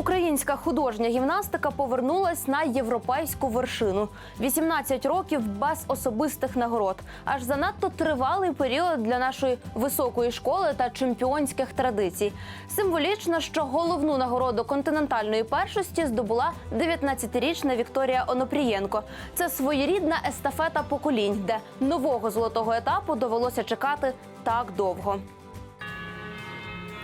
Українська художня гімнастика повернулась на європейську вершину. 18 років без особистих нагород. Аж занадто тривалий період для нашої високої школи та чемпіонських традицій. Символічно, що головну нагороду континентальної першості здобула 19-річна Вікторія Онопрієнко. Це своєрідна естафета поколінь, де нового золотого етапу довелося чекати так довго.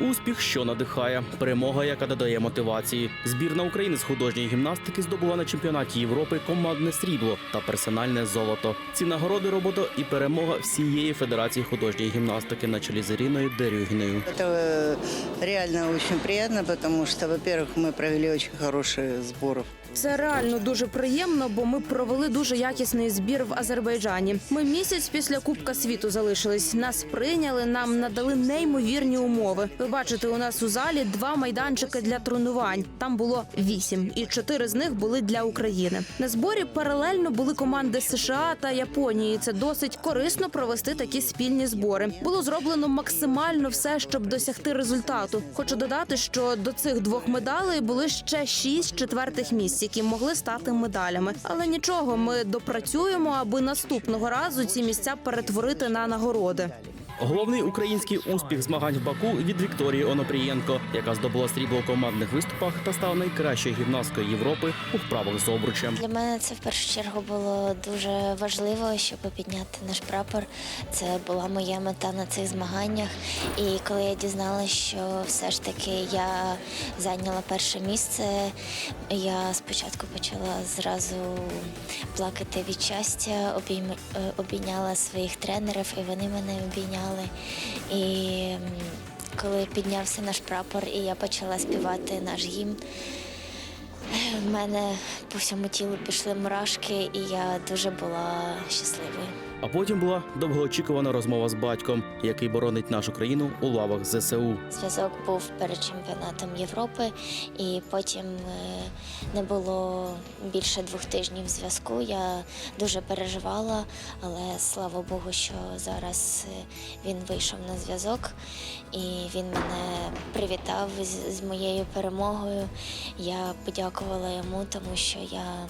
Успіх, що надихає, перемога, яка додає мотивації. Збірна України з художньої гімнастики здобула на чемпіонаті Європи командне срібло та персональне золото. Ці нагороди робота і перемога всієї федерації художньої гімнастики на чолі з Іриною Дерюгіною. Это э, реально очень приятно, потому что, во-первых, мы провели очень хорошие сборы. Це реально дуже приємно, бо ми провели дуже якісний збір в Азербайджані. Ми місяць після Кубка світу залишились. Нас прийняли, нам надали неймовірні умови. Ви бачите, у нас у залі два майданчики для тренувань. Там було вісім, і чотири з них були для України. На зборі паралельно були команди США та Японії. Це досить корисно провести такі спільні збори. Було зроблено максимально все, щоб досягти результату. Хочу додати, що до цих двох медалей були ще шість четвертих місць, які могли стати медалями. Але нічого, ми допрацюємо, аби наступного разу ці місця перетворити на нагороди. Головний український успіх змагань в Баку від Вікторії Онопрієнко, яка здобула срібло у командних виступах та стала найкращою гімнасткою Європи у вправах з обручем. Для мене це в першу чергу було дуже важливо, щоб підняти наш прапор. Це була моя мета на цих змаганнях. І коли я дізналася, що все ж таки я зайняла перше місце, я спочатку почала зразу плакати від щастя, обійм- е, обійняла своїх тренерів, і вони мене обійняли. І коли піднявся наш прапор, і я почала співати наш гімн. В мене по всьому тілу пішли мурашки, і я дуже була щасливою. А потім була довгоочікувана розмова з батьком, який боронить нашу країну у лавах ЗСУ. Зв'язок був перед чемпіонатом Європи, і потім е, не було більше двох тижнів зв'язку. Я дуже переживала, але слава Богу, що зараз е, він вийшов на зв'язок і він мене привітав з, з моєю перемогою. Я подякувала йому, тому що я.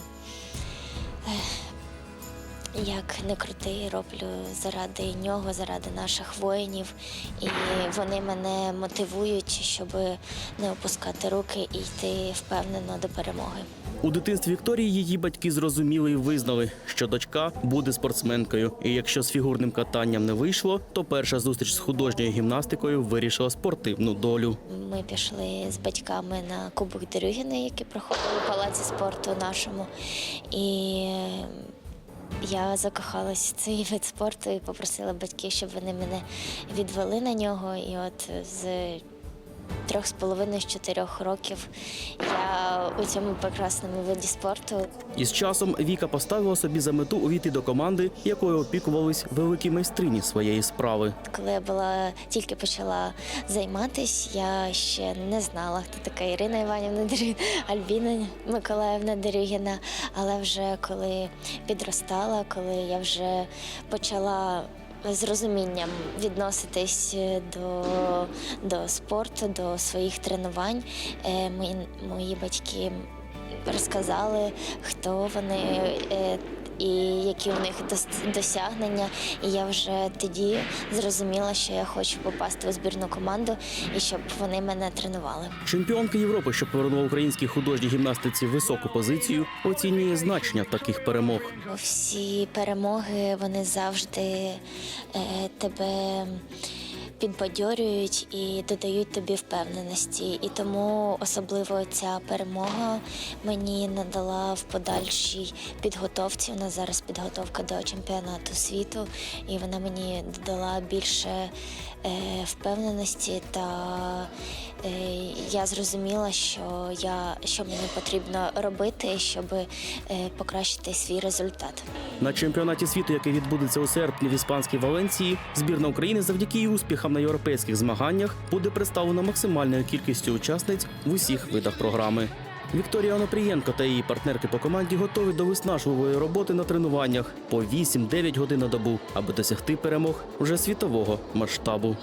Як не крути, роблю заради нього, заради наших воїнів, і вони мене мотивують, щоб не опускати руки і йти впевнено до перемоги. У дитинстві Вікторії її батьки зрозуміли і визнали, що дочка буде спортсменкою. І якщо з фігурним катанням не вийшло, то перша зустріч з художньою гімнастикою вирішила спортивну долю. Ми пішли з батьками на Кубок Дерюгіна, який проходив у палаці спорту нашому. І я закохалась в цей вид спорту і попросила батьків, щоб вони мене відвели на нього. І от з трьох з половиною з чотирьох років я у цьому прекрасному виді спорту І з часом Віка поставила собі за мету увійти до команди, якою опікувались великі майстрині своєї справи. Коли я була тільки почала займатись, я ще не знала, хто така Ірина Іванівна Дерюгіна, Альбіна Миколаївна Дерюгіна. Але вже коли підростала, коли я вже почала з розумінням відноситись до, до спорту, до своїх тренувань, е, мої, мої батьки розказали, хто вони. І які у них дос- досягнення, і я вже тоді зрозуміла, що я хочу попасти у збірну команду і щоб вони мене тренували. Чемпіонка Європи, що повернула українській художній гімнастиці високу позицію, оцінює значення таких перемог. Всі перемоги вони завжди е, тебе підбадьорюють і додають тобі впевненості. І тому особливо ця перемога мені надала в подальшій підготовці. У нас зараз підготовка до чемпіонату світу, і вона мені додала більше е, впевненості та е, я зрозуміла, що я що мені потрібно робити, щоб е, покращити свій результат. На чемпіонаті світу, який відбудеться у серпні в іспанській Валенції, збірна України завдяки її успіхам на європейських змаганнях буде представлена максимальною кількістю учасниць в усіх видах програми. Вікторія Онопрієнко та її партнерки по команді готові до виснажливої роботи на тренуваннях по 8-9 годин на добу, аби досягти перемог вже світового масштабу.